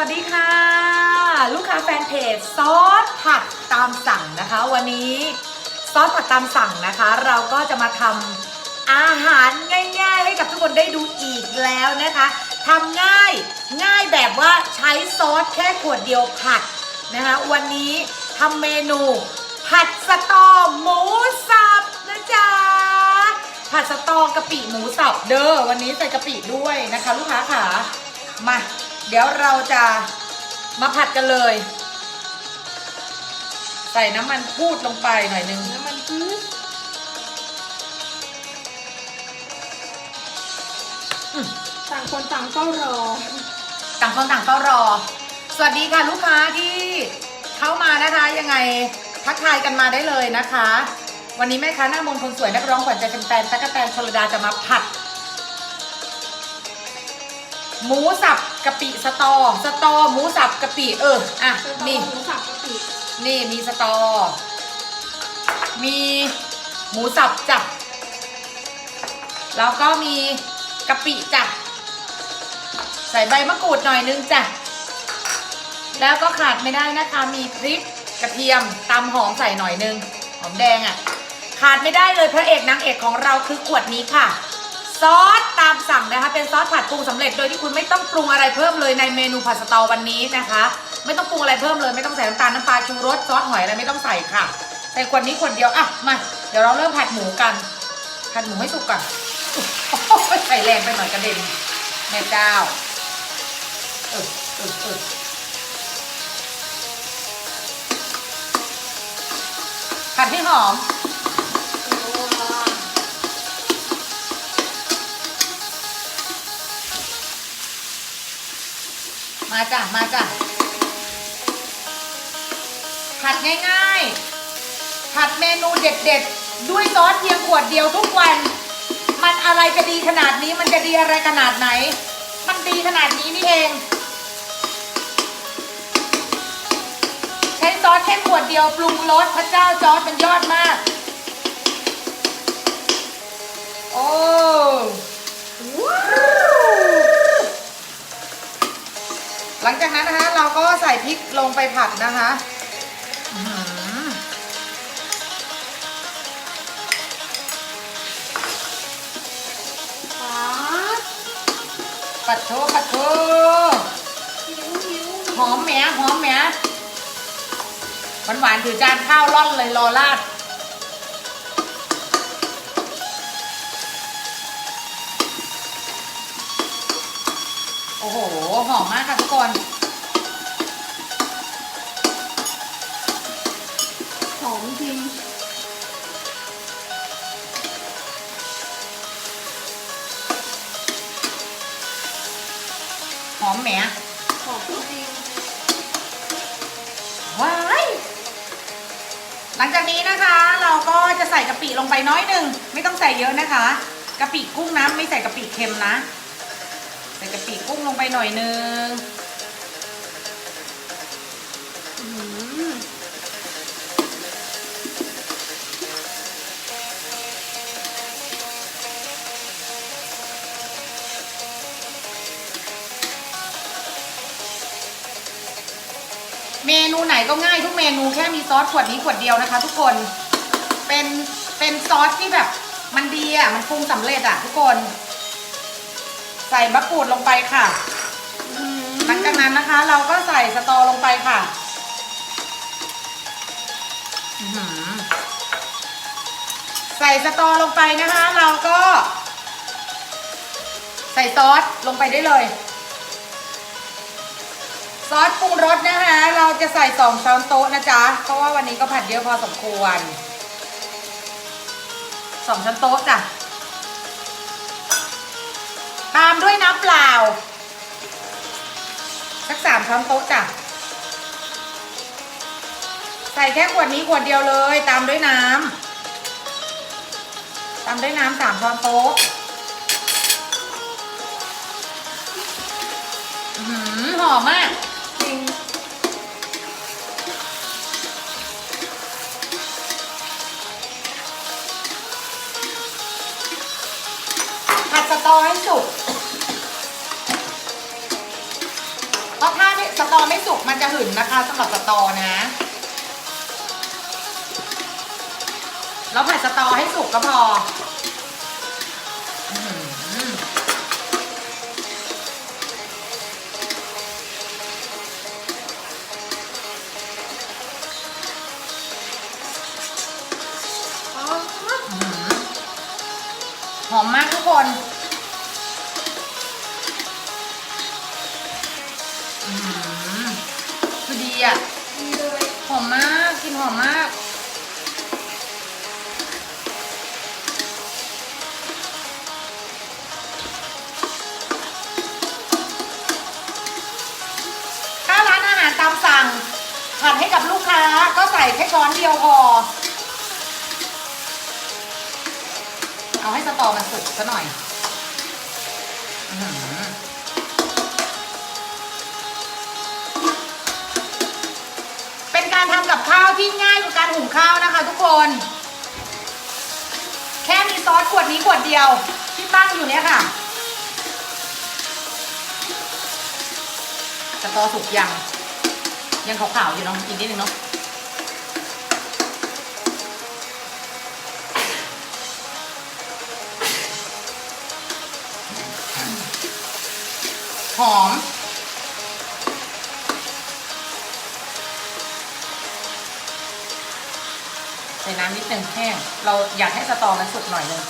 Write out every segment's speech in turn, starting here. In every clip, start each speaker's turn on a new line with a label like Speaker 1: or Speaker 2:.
Speaker 1: วัสดีค่ะ ลูกค้าแฟนเพจซอสผัดตามสั่งนะคะ วันนี้ซอสผัดตามสั่งนะคะ เราก็จะมาทำอาหารง่ายๆ ให้กับทุกคนได้ดูอีกแล้วนะคะทำง่ายง่ายแบบว่าใช้ซอสแค่ขวดเดียวผัดนะคะ วันนี้ทำเมนู ผัดสตอหมูสับนะจ๊ะผัดสตอกะปิหมูสับเด้อวันนี้ใส่กะปิด้วยนะคะ ลูกค้าค่ะมา เดี๋ยวเราจะมาผัดกันเลย ใส่น้ำมันพูดลงไปหน่อยนึง
Speaker 2: น้ำมันพืช
Speaker 1: อืม
Speaker 2: ต่างคนต่างเฝ้ารอ
Speaker 1: ต่างคนต่างเฝ้ารอ สวัสดีค่ะลูกค้าที่เข้ามานะคะยังไงทักทายกันมาได้เลยนะคะ วันนี้แม่ค้าหน้ามนต์คนสวยนักร้องขวัญใจแฟนๆตั๊กแตนชลดาจะมาผัด หมูสับกะปิสตอ สตอหมูสับกะปิเอออะนี่
Speaker 2: หมูสับกะปิ
Speaker 1: นี่มีสตอ มีหมูสับจับแล้วก็มีกะปิจับใส่ใบมะกรูดหน่อยนึงจ้ะแล้วก็ขาดไม่ได้นะคะมีพริกกระเทียมตำหอมใส่หน่อยนึงหอมแดงอะ่ะ ขาดไม่ได้เลยพระเอกนางเอกของเราคือขวดนี้ค่ะ ซอสตามสั่งนะคะ เป็นซอสผัดปรุงสำเร็จโดยที่คุณไม่ต้องปรุงอะไรเพิ่มเลยในเมนูผัดสตอวันนี้นะคะ ไม่ต้องปรุงอะไรเพิ่มเลยไม่ต้องใส่น้ำตาลน้ำปลาชูรสซอสหอยอะไรไม่ต้องใส่ค่ะใส่ขวดนี้ขวดเดียวอะมาเดี๋ยวเราเริ่มผัดหมูกันผัดหมูให้สุกก่อนใส่แรงไปหน่อยกระเด็นแม่เจ้าเออเออเออผัดให้หอม มาจ้ะมาจ้ะผัดง่ายๆ ผัดเมนูเด็ดๆ ด้วยซอสเพียงขวดเดียวทุกวัน มันอะไรจะดีขนาดนี้มันจะดีอะไรขนาดไหน มันดีขนาดนี้นี่เอง ใช้ซอสแค่ขวดเดียวปรุงรสพระเจ้าจอร์ดเป็นยอดมาก โอ้
Speaker 2: ว้าว
Speaker 1: หลังจากนั้นนะคะ เราก็ใส่พริกลงไปผัดนะคะ
Speaker 2: ปัด
Speaker 1: โถปัดโถ
Speaker 2: หิวหิว
Speaker 1: หอมแหมหอมแหมหวานหวานถือจานข้าวร่อนเลยรอราด อ้โห หอมมากค่ะทุกคน
Speaker 2: หอมจริง
Speaker 1: หอมแหม
Speaker 2: หอมจริง
Speaker 1: ว้ายหลังจากนี้นะคะเราก็จะใส่กะปิลงไปน้อยหนึ่ง ไม่ต้องใส่เยอะนะคะกะปิกุ้งนะไม่ใส่กะปิเค็มนะ ใส่กะปิกุ้งลงไปหน่อยนึงเมนูไหนก็ง่ายทุกเมนูแค่มีซอสขวดนี้ขวดเดียวนะคะ ทุกคนเป็นเป็นซอสที่แบบมันดีอะ มันปรุงสำเร็จอะทุกคน ส่มะกรูดลงไปค่ะ
Speaker 2: อืม
Speaker 1: หลังจากนั้นนะคะ เราก็ใส่สตอลงไปค่ะอื้อหือใส่สตอลงไปนะคะ เราก็ ใส่ซอสลงไปได้เลย ซอสปรุงรสนะคะ เราจะใส่สองช้อนโต๊ะนะจ๊ะ เพราะว่าวันนี้ก็ผัดเยอะพอสมควรสองช้อนโต๊ะจ้ะ ตามด้วยน้ำเปล่า สักสามช้อนโต๊ะจ้ะ ใส่แค่ขวดนี้ขวดเดียวเลย ตามด้วยน้ำตามด้วยน้ำสามช้อนโต๊ะอื้อหือหอมมาก
Speaker 2: จริง
Speaker 1: ผัดสตอให้ สะตอไม่สุกมันจะหืนนะคะสำหรับสตอนะแล้วผัดสตอให้สุกก็พอ ก็ใส่แค่ช้อนเดียวพอ เอาให้สตอมันสุกซะหน่อยอเป็นการทำกับข้าวที่ง่ายกว่าการหุงข้าวนะคะทุกคน แค่มีซอสขวดนี้ขวดเดียวที่ตั้งอยู่เนี่ยค่ะสตอสุกยังยังขาวๆอยู่เนาะอีกนิดนึงเนาะ หอม ใส่น้ำนิดนึงแห้ง เราอยากให้สตอมันสุกหน่อยนึง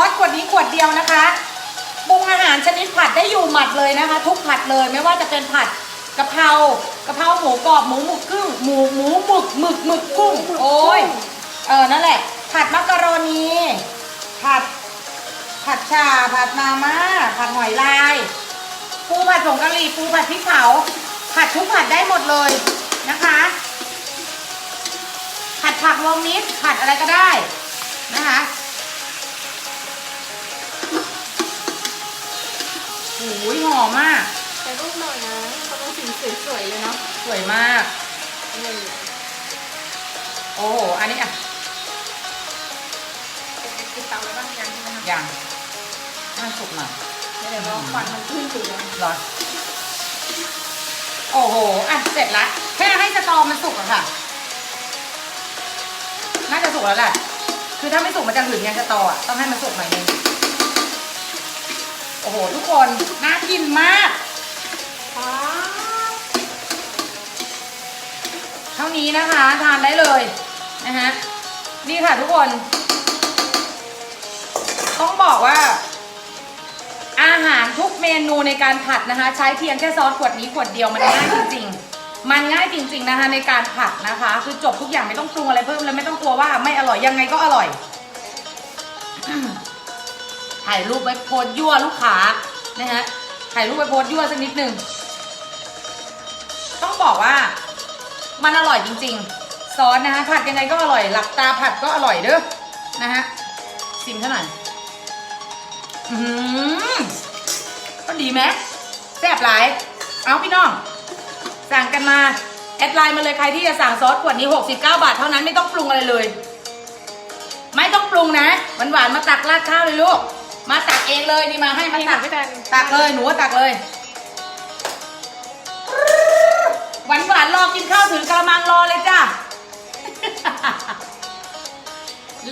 Speaker 1: อสขวดนี้ขวดเดียวนะคะปรุงอาหารชนิดผัดได้อยู่หมัดเลยนะคะ ทุกผัดเลยไม่ว่าจะเป็นผัดกะเพรากะเพราหมูกรอบหมูหมึกกุ้งหมูหมูหมึกหมึกหมึกกุ้งโอ้ยเออนั่นแหละ ผัดมักกะโรนีผัด ผัดชาผัดมาม่าผัดหอยลายปูผัดผงกะหรี่ปูผัดพริกเผาผัดทุกผัดได้หมดเลยนะคะ ผัดผักรวมมิตรผัดอะไรก็ได้
Speaker 2: สีสวยๆเลยเนาะ
Speaker 1: สวยมาก
Speaker 2: นี่
Speaker 1: โอ้โห อันนี้อะ
Speaker 2: ติดเตาไว้บ้างยังใช่ไหมคะ
Speaker 1: ยังให้มันสุกหน่อย
Speaker 2: เดี๋ยวรอควันมันขึ้นอยู่เลย
Speaker 1: เหรอโอ้โห อะ เสร็จละ แค่ให้สตอมันสุกอะค่ะ น่าจะสุกแล้วแหละ คือถ้าไม่สุกมันจะหืนไงสตออะต้องให้มันสุกหน่อยนึง โอ้โห ทุกคน น่ากินมาก
Speaker 2: ว้าว
Speaker 1: เท่า นี้นะคะ ทานได้เลยนะฮะนี่ค่ะทุกคน ต้องบอกว่า อาหารทุกเมนูในการผัดนะคะ ใช้เพียงแค่ซอสขวดนี้ขวดเดียวมันง่ายจริง ๆ มันง่ายจริง ๆนะคะ ในการผัดนะคะ คือจบทุกอย่างไม่ต้องปรุงอะไรเพิ่มเลยไม่ต้องกลัวว่าไม่อร่อยยังไงก็อร่อยถ่ายรูปไว้โพสยั่วลูกค้านะฮะถ่ายรูปไว้โพสยั่วสักนิดหนึ่งต้องบอกว่า มันอร่อยจริงๆ ซอสนะคะผัดยังไงก็อร่อย หลับตาผัดก็อร่อยเด้อนะฮะซิมเท่าไหร่อือหือก็ดีไหมแซ่บหลาย เอาพี่น้อง สั่งกันมา แอดไลน์มาเลยใครที่จะสั่งซอสขวดนี้ 69 บาทเท่านั้นไม่ต้องปรุงอะไรเลย ไม่ต้องปรุงนะหวานๆมาตักราดข้าวเลยลูก มาตักเองเลยนี่มาให้มาตัก
Speaker 2: พี่แตน
Speaker 1: ตักเลยหนูว่าตักเลย หวานหวานรอกินข้าวถือกระมังรอเลยจ้ะ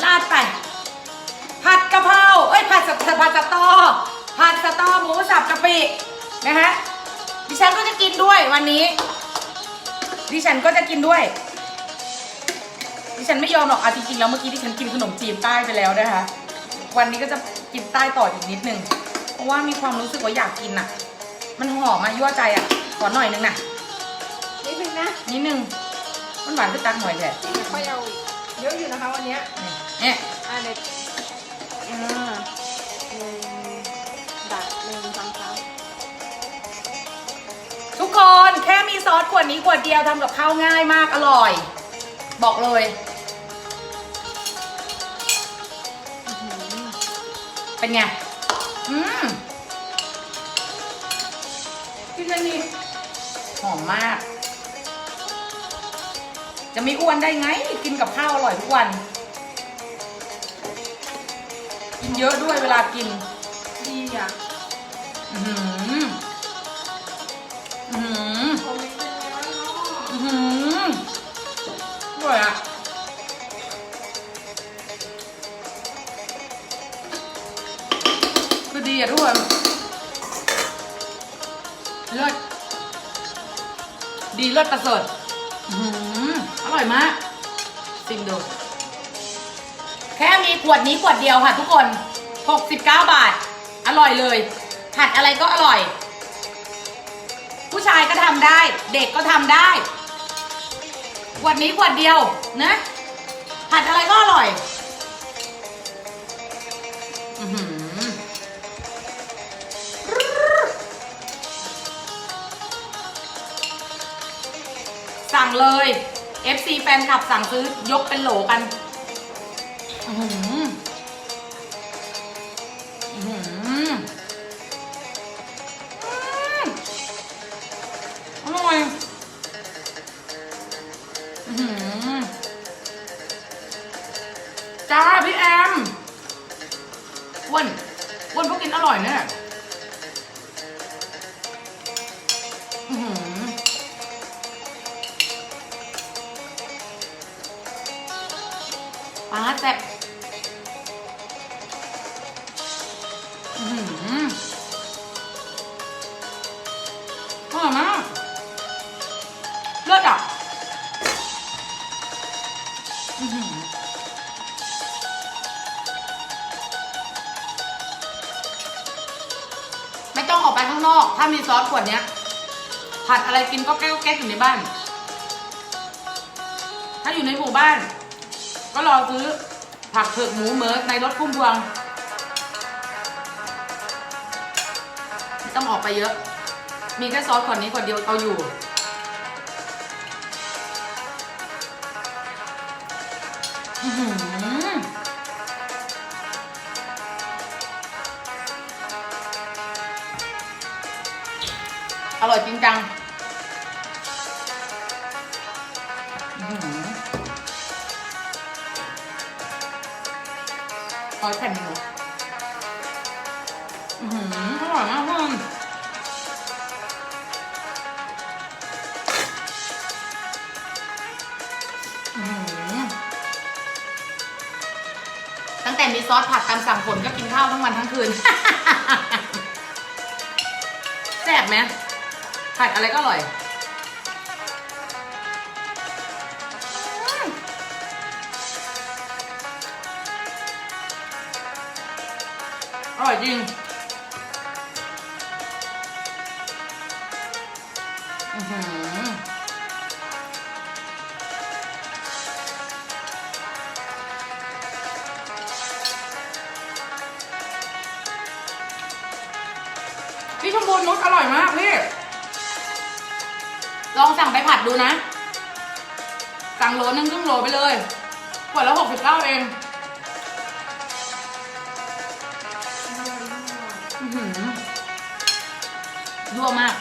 Speaker 1: ลาดไป ผัดกะเพราเอ้ยผัดสตผัดสตอ ผัดสตอหมูสับกะปินะฮะดิฉันก็จะกินด้วยวันนี้ ดิฉันก็จะกินด้วย ดิฉันไม่ยอมหรอกเอาจริงๆแล้วเมื่อกี้ดิฉันกินขนมจีนใต้ไปแล้วนะคะ วันนี้ก็จะกินใต้ต่ออีกนิดนึง เพราะว่ามีความรู้สึกว่าอยากกินอะ มันหอมมายั่วใจอะขอหน่อยนึงนะ
Speaker 2: นิ ดนึงนะ
Speaker 1: นิดนึงมันหวานก็ตักหน่อยแห
Speaker 2: ละไม่ยเอาเยอะอยู่นะคะวันนี้
Speaker 1: เนี่ย
Speaker 2: อ่าเด็ดอ่าหนึ่งดักหนึ่งสองสาม
Speaker 1: ทุกคนแค่มีซอสขวดนี้ขวดเดียวทำกับข้าวง่ายมากอร่อย บอกเลย เป็นไง อืมกินอันนี้หอมมาก จะไม่อ้วนได้ไง กินกับข้าวอร่อยทุกวัน กินเยอะด้วยเวลากิน
Speaker 2: ดีอะ
Speaker 1: อือหืออือหือ
Speaker 2: ผมมีเป็นร้อยเนาะ
Speaker 1: อือหืออร่อยอะ คือดีอะทุกคนเลิศดีเลิศประเสริฐ อื้อหือ อร่อยมากซิมดู แค่มีขวดนี้ขวดเดียวค่ะทุกคน 69 บาท อร่อยเลย ผัดอะไรก็อร่อย ผู้ชายก็ทำได้ เด็กก็ทำได้ ขวดนี้ขวดเดียวนะ ผัดอะไรก็อร่อยอือหือสั่งเลย FC แฟนคลับสั่งซื้อยกเป็นโหลกัน อือหือ ศอะไม่ต้องออกไปข้างนอก ถ้ามีซอสขวดเนี้ย ผัดอะไรกินก็แก้วแก๊กอยู่ในบ้าน ถ้าอยู่ในหมู่บ้าน ก็รอซื้อผักเผือกหมูเมิร์ในรถพุ่มพวง ไม่ต้องออกไปเยอะ มีแค่ซอสขวดนี้ขวดเดียวเอาอยู่ ร่อยจริงจังอื้อหือขอแผ่นหมูอื้อหืออร่อยมากเพื่อนตั้งแต่มีซอสผัดตามสั่งผลก็กินข้าวทั้งวันทั้งคืนแซ่บไหม ผัดอะไรก็อร่อย อร่อยจริงพี่ชมพูนุชอร่อยมากพี่ ลองสั่งไปผัดดูนะ สั่งโลนึงครึ่งโลไปเลยขวดละหกสิบเก้าเองหืมรั่ว
Speaker 2: มาก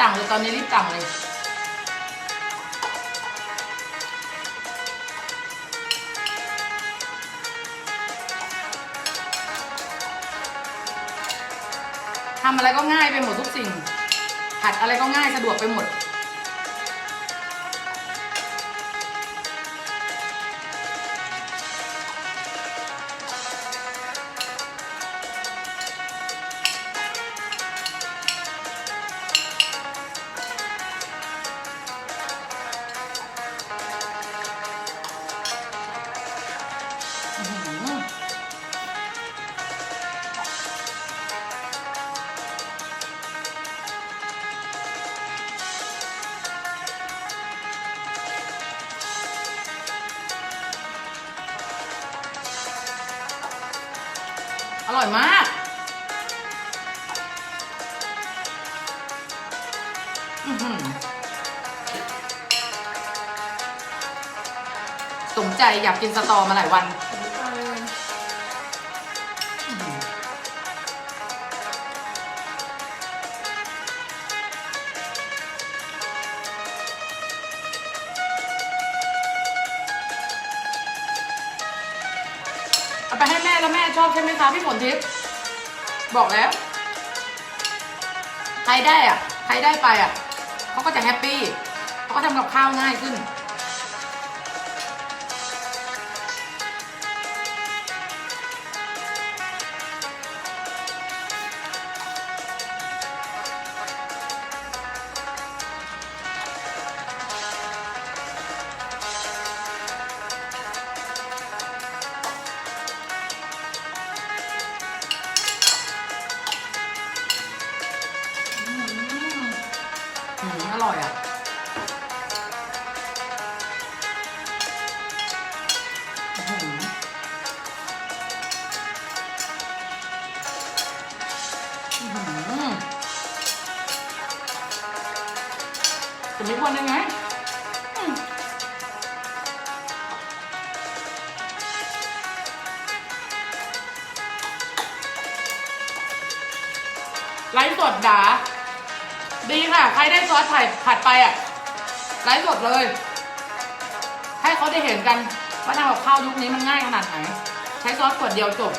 Speaker 1: สั่งเลยตอนนี้รีบสั่งเลย ทำอะไรก็ง่ายไปหมดทุกสิ่ง ผัดอะไรก็ง่ายสะดวกไปหมด สมใจอยากกินสตอมาหลายวัน เอาไปให้แม่แล้วแม่ชอบใช่ไหมคะพี่ฝนทิพย์บอกแล้ว ใครได้อะ ใครได้ไปอะเขาก็จะแฮปปี้เขาก็ทำกับข้าวง่ายขึ้น ไลฟ์สดดาดีค่ะ ใครได้ซอสไผ่ผัดไปอะไลฟ์สดเลย ให้เขาได้เห็นกันว่าทำกับข้าวยุคนี้มันง่ายขนาดไหน ใช้ซอสขวดเดียวจบ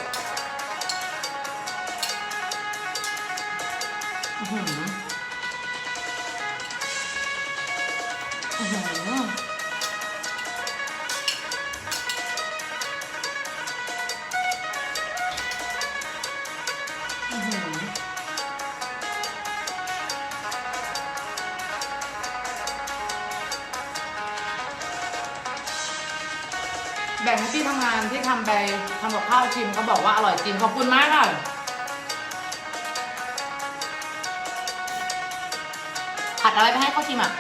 Speaker 1: แบ่งให้ที่ทำงานที่ทำไปทำกับข้าวชิมเขาบอกว่าอร่อยจริงขอบคุณมากค่ะผัดอะไรไปให้เขาชิมอะ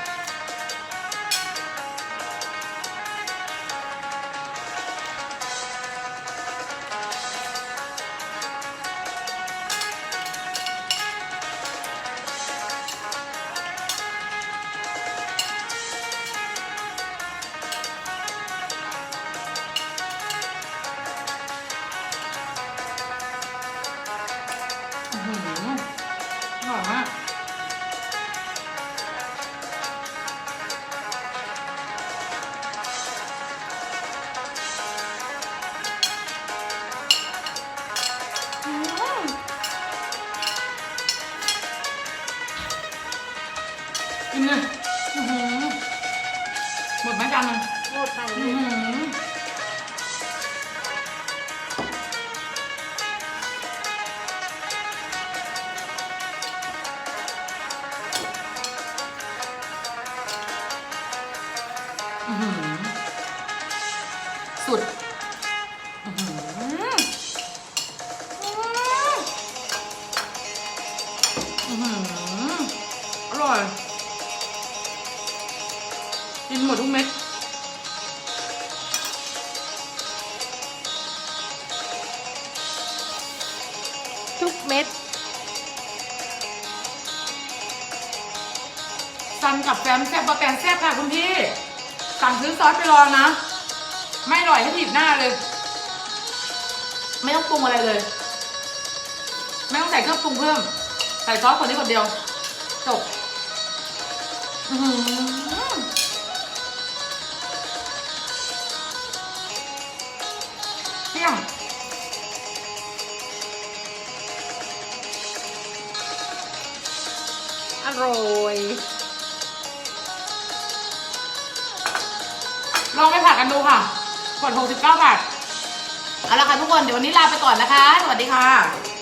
Speaker 1: ซื้อซอสไปลองนะ ไม่อร่อยให้ถีบหน้าเลย ไม่ต้องปรุงอะไรเลย ไม่ต้องใส่เครื่องปรุงเพิ่ม ใส่ซอสคนนี้คนเดียวจบเที่ยง
Speaker 2: อร่อย
Speaker 1: ลองไปผัดกันดูค่ะขวด69บาทเอาละค่ะทุกคนเดี๋ยววันนี้ลาไปก่อนนะคะ สวัสดีค่ะ